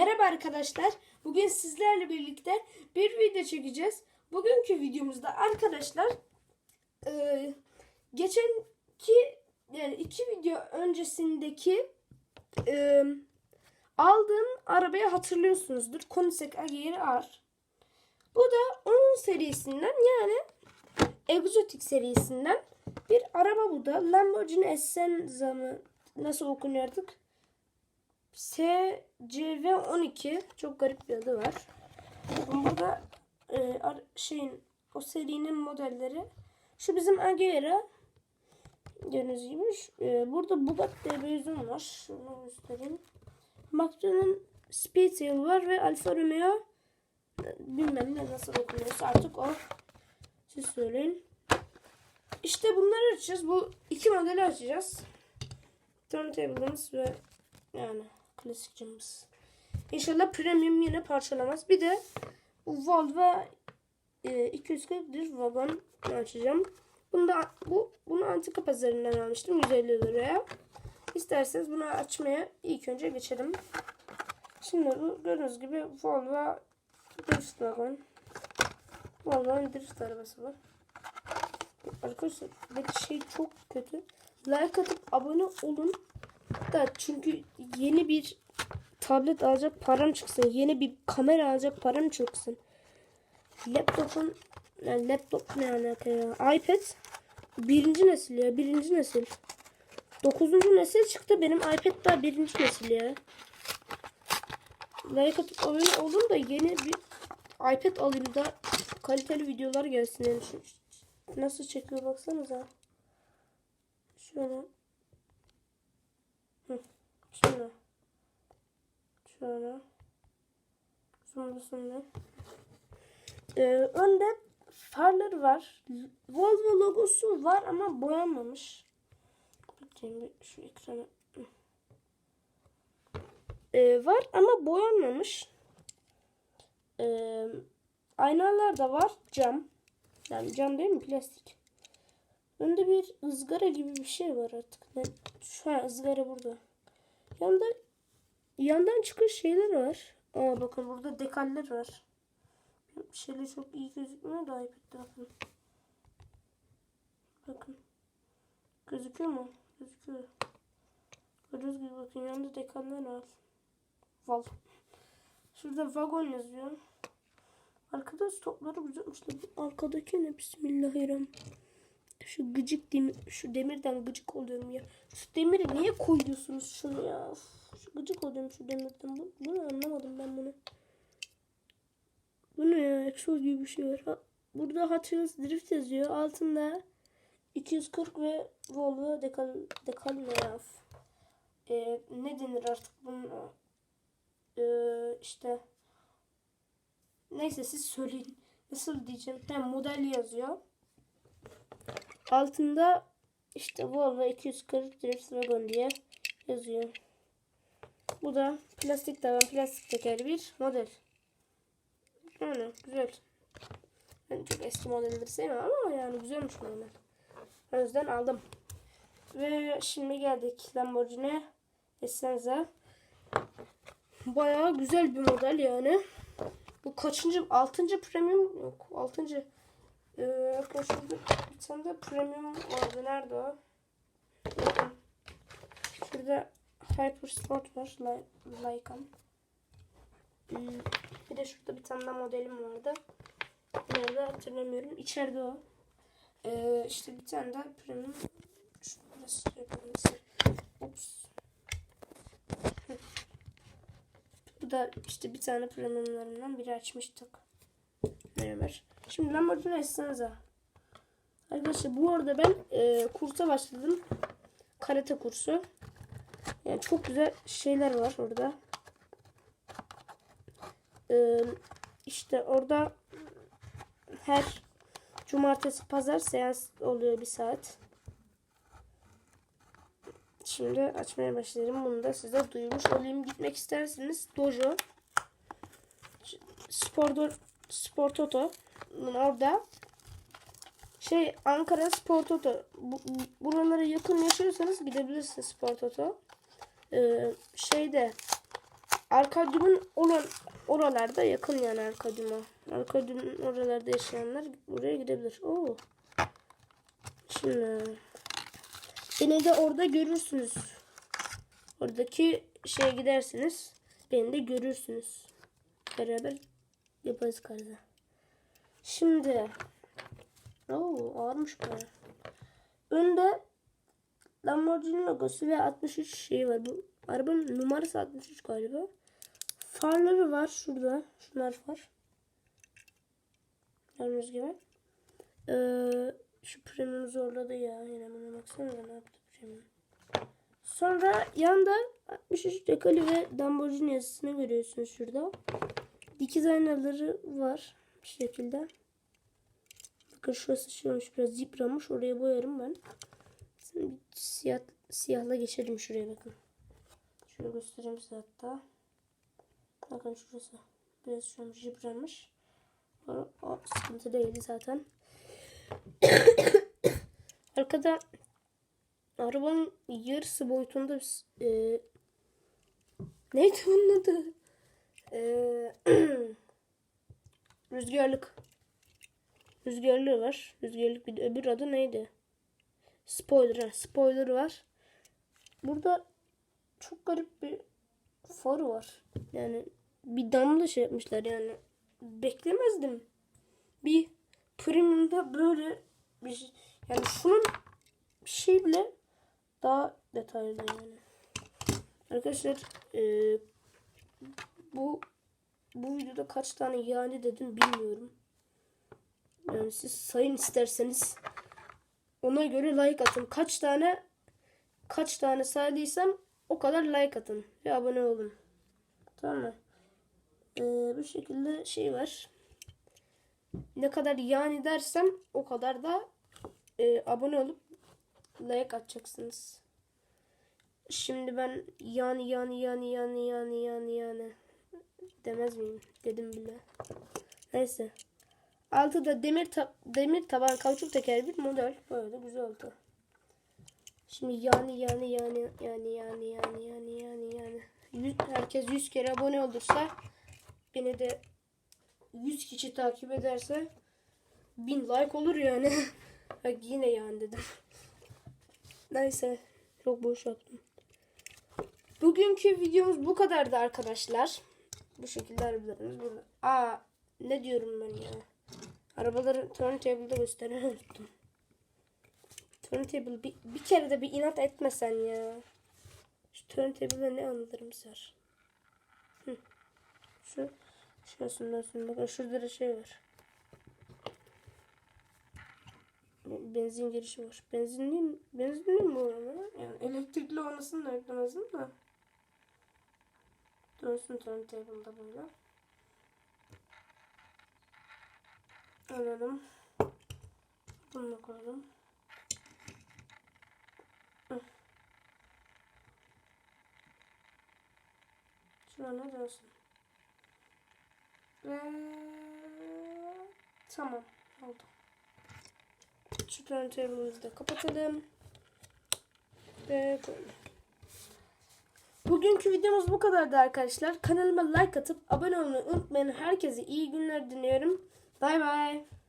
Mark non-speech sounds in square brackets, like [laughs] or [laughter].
Merhaba arkadaşlar. Bugün sizlerle birlikte bir video çekeceğiz. Bugünkü videomuzda arkadaşlar e, geçenki yani iki video öncesindeki e, aldığım arabayı hatırlıyorsunuzdur. Koenigsegg Agera R. Bu da onun serisinden yani egzotik serisinden bir araba bu da. Lamborghini Essenza mı? Nasıl okunuyor artık? SCV12 çok garip bir adı var. Burada e, şeyin o serinin modelleri. Şu bizim Agera gördüğünüz e, burada Bugatti DB110 var. Şunu göstereyim. McLaren Speedtail var ve Alfa Romeo e, bilmem ne nasıl okunuyorsa artık o. Siz söyleyin. İşte bunları açacağız. Bu iki modeli açacağız. Turntable'ımız ve yani klasik camımız. İnşallah premium yine parçalamaz. Bir de bu Volvo e, 240 düz vagon açacağım. Bunu da bu bunu antika pazarından almıştım 150 liraya. İsterseniz bunu açmaya ilk önce geçelim. Şimdi gördüğünüz gibi Volvo drift vagon. Volvo'nun drift arabası var. Arkadaşlar bir şey çok kötü. Like atıp abone olun. Da çünkü yeni bir tablet alacak param çıksın. Yeni bir kamera alacak param çıksın. Laptopun yani laptop ne alaka ya? iPad birinci nesil ya. Birinci nesil. Dokuzuncu nesil çıktı. Benim iPad daha birinci nesil ya. Like atıp abone olun da yeni bir iPad alayım da kaliteli videolar gelsin. Yani şu, nasıl çekiyor baksanıza. Şöyle. Hı. Şöyle. Şöyle. Sonra sonra. Ee, önde farları var. Volvo logosu var ama boyanmamış. Bakayım bir şu ekranı. Ee, var ama boyanmamış. Ee, aynalar da var. Cam. Yani cam değil mi? Plastik. Önde bir ızgara gibi bir şey var artık. Ne? Şu an ızgara burada. Yanında yandan çıkış şeyler var. Aa bakın burada dekaller var. Şeyler çok iyi gözükmüyor da iPad'de bakın. Bakın. Gözüküyor mu? Gözüküyor. Gördüğünüz gibi bakın yanında dekaller var. Val. Şurada vagon yazıyor. Arkada stopları güzelmişler. Bu arkadaki ne? Bismillahirrahmanirrahim. Şu gıcık demir, şu demirden gıcık oluyorum ya. Şu demiri niye koyuyorsunuz şunu ya? Of, gıcık oluyorum şu demirden. Bu, bunu anlamadım ben bunu. Bu ne ya? Exos gibi bir şey var. Ha, burada Wheels Drift yazıyor. Altında 240 ve Volvo Decal, Decal ne ya? Ee, ne denir artık bunun? Ee, işte neyse siz söyleyin. Nasıl diyeceğim? Hem model yazıyor. Altında işte Volvo 240 Drift Wagon diye yazıyor. Bu da plastik tavan, plastik tekerli bir model. Yani güzel. Ben çok eski modelleri sevmem ama yani güzelmiş model. O yüzden aldım. Ve şimdi geldik Lamborghini Essenza. Bayağı güzel bir model yani. Bu kaçıncı? Altıncı premium yok. Altıncı. Ee, arkadaşlar bir tane de premium vardı. Nerede o? Şurada Hyper Sport var. Lycan. Hmm, Bir de şurada bir tane daha modelim vardı. Nerede hatırlamıyorum. İçeride o. Ee, işte bir tane daha premium. Yapalım? Ups. Bu da işte bir tane premiumlarından biri açmıştık. Beraber. Şimdi Lamborghini Essenza. Arkadaşlar bu arada ben e, kursa başladım. Karate kursu. Yani çok güzel şeyler var orada. E, işte orada her cumartesi pazar seans oluyor bir saat. Şimdi açmaya başlayalım. Bunu da size duyurmuş olayım. Gitmek isterseniz Dojo Spor, Spor Toto orada şey Ankara Spor Toto bu, buralara yakın yaşıyorsanız gidebilirsiniz Spor Toto. Ee, şeyde Arkadyum'un olan oralarda yakın yani Arkadyum'a. Arkadyum'un oralarda yaşayanlar buraya gidebilir. Oo. Şimdi beni de orada görürsünüz. Oradaki şeye gidersiniz. Beni de görürsünüz. Beraber yaparız karda. Şimdi Oo ağırmış baya. Önde Lamborghini logosu ve 63 şey var. Bu arabanın numarası 63 galiba. Farları var şurada. Şunlar var. Gördüğünüz gibi. Ee, şu premium zorladı ya. Yine buna baksanıza ne yaptı premium. Sonra yanda 63 dekali ve Lamborghini yazısını görüyorsunuz şurada. Dikiz aynaları var bir şekilde. Bakın şurası olmuş biraz yıpramış. Oraya boyarım ben. Siyah, siyahla geçelim şuraya bakın. Şöyle göstereyim size hatta. Bakın şurası. Biraz şu an yıpranmış. O, o sıkıntı değildi zaten. [coughs] Arkada arabanın yarısı boyutunda bir- e, neydi bunun adı? E, [clears throat] rüzgarlık. Rüzgarlığı var. Rüzgarlık bir de öbür adı neydi? Spoiler. Spoiler var. Burada çok garip bir farı var. Yani bir damla şey yapmışlar yani. Beklemezdim. Bir premiumda böyle bir şey. Yani şunun şey bile daha detaylı yani. Arkadaşlar eee, bu bu videoda kaç tane yani dedim bilmiyorum. Yani siz sayın isterseniz ona göre like atın. Kaç tane kaç tane saydıysam o kadar like atın ve abone olun. Tamam mı? Ee, bu şekilde şey var. Ne kadar yani dersem o kadar da e, abone olup like atacaksınız. Şimdi ben yani yani yani yani yani yani yani demez miyim? Dedim bile. Neyse. Altıda demir ta- demir taban kauçuk teker bir model. Böyle güzel oldu. Şimdi yani yani yani yani yani yani yani yani yani Yüz- herkes 100 kere abone olursa beni de 100 kişi takip ederse 1000 like olur yani. [laughs] Bak yine yani dedim. Neyse çok boş yaptım. Bugünkü videomuz bu kadardı arkadaşlar. Bu şekilde arabalarımız burada. Aa ne diyorum ben ya. Arabaları turntable'da göstermeyi unuttum. Turntable bir, bir kere de bir inat etmesen ya. Şu turntable'da ne ser. Hı. Şu şurasından sonra bakın şurada da şey var. Benzin girişi var. Benzinli? Benzinli mi bu araba? Yani elektrikli olmasını da eklemezdim da. Dönsün turntable'da böyle. Alalım. Bunu da koyalım. Hı. Şurana dönsün. Ve tamam oldu. Şu turntable'ımızı da kapatalım. Ve koyalım. Bugünkü videomuz bu kadardı arkadaşlar. Kanalıma like atıp abone olmayı unutmayın. Herkese iyi günler diliyorum. Bye bye.